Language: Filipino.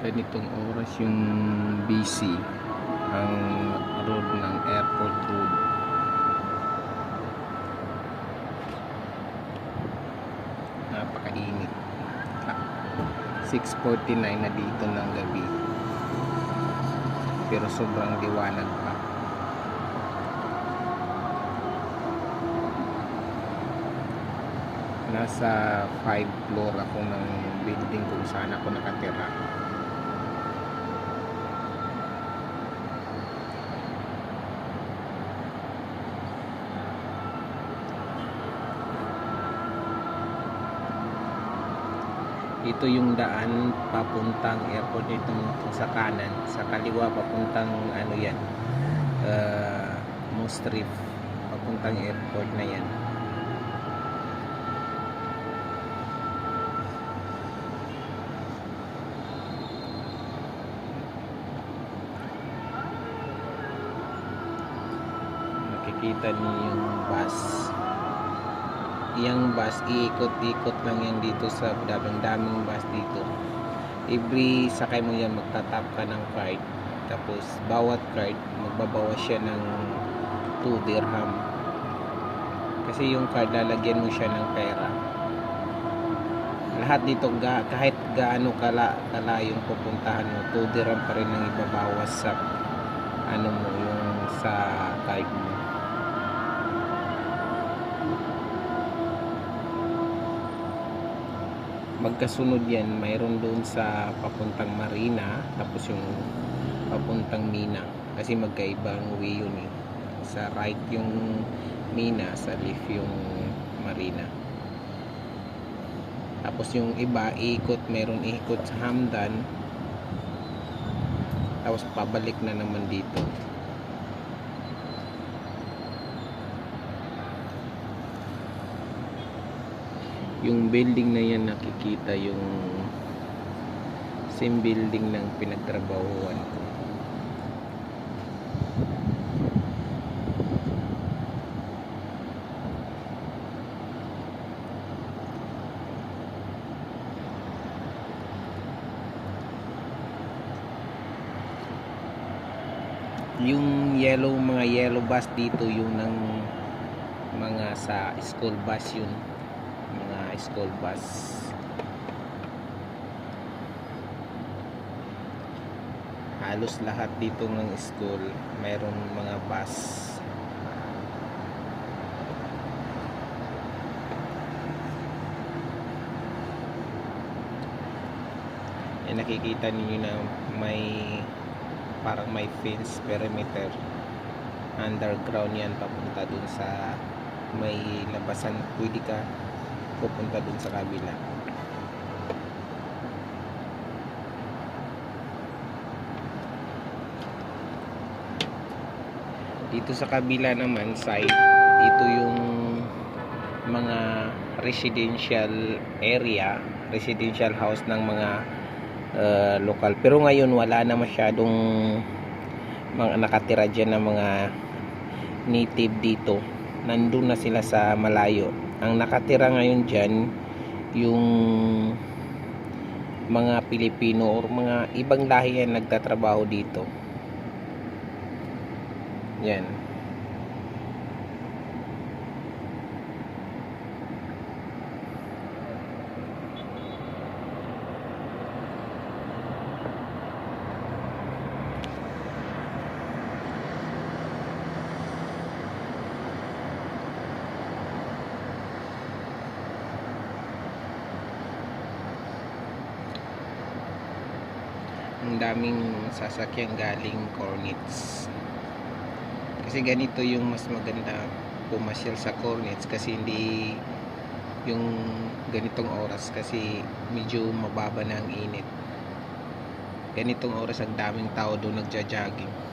ganitong oras yung busy ang road ng airport road. Napakainit. Ah, 6.49 na dito ng gabi. Pero sobrang liwanag pa. Nasa 5 floor ako ng building kung saan ako nakatira ito yung daan papuntang airport ito sa kanan. Sa kaliwa papuntang ano yan? Uh, Moss Reef. Papuntang airport na yan. Makikita niyo yung bus yung bus iikot-ikot lang yan dito sa daming daming bus dito. Every sakay mo yan magtatap ka ng card. Tapos bawat card magbabawas siya ng 2 dirham. Kasi yung card lalagyan mo siya ng pera. Lahat dito kahit gaano kala, kala yung pupuntahan mo 2 dirham pa rin ang ibabawas sa ano mo yung sa card mo magkasunod yan mayroon doon sa papuntang Marina tapos yung papuntang Mina. Kasi magkaibang way yun eh. Sa right yung Mina sa left yung Marina. Tapos yung iba ikot meron ikot sa Hamdan. Tapos pabalik na naman dito yung building na yan nakikita yung same building ng pinagtrabahuan ko. Yung yellow mga yellow bus dito yung ng mga sa school bus yun school bus. Halos lahat dito ng school mayroong mga bus. Eh, nakikita ninyo na may parang may fence perimeter underground yan papunta dun sa may labasan. Pwede ka pupunta dun sa kabila. Dito sa kabila naman side ito yung mga residential area residential house ng mga uh, lokal. Pero ngayon wala na masyadong mga nakatira dyan ng mga native dito. Nandun na sila sa malayo ang nakatira ngayon dyan yung mga Pilipino or mga ibang lahi yan nagtatrabaho dito. Yan ang daming sasakyan galing Cornets kasi ganito yung mas maganda pumasyal sa Cornets kasi hindi yung ganitong oras kasi medyo mababa na ang init. Ganitong oras ang daming tao doon nagja-jogging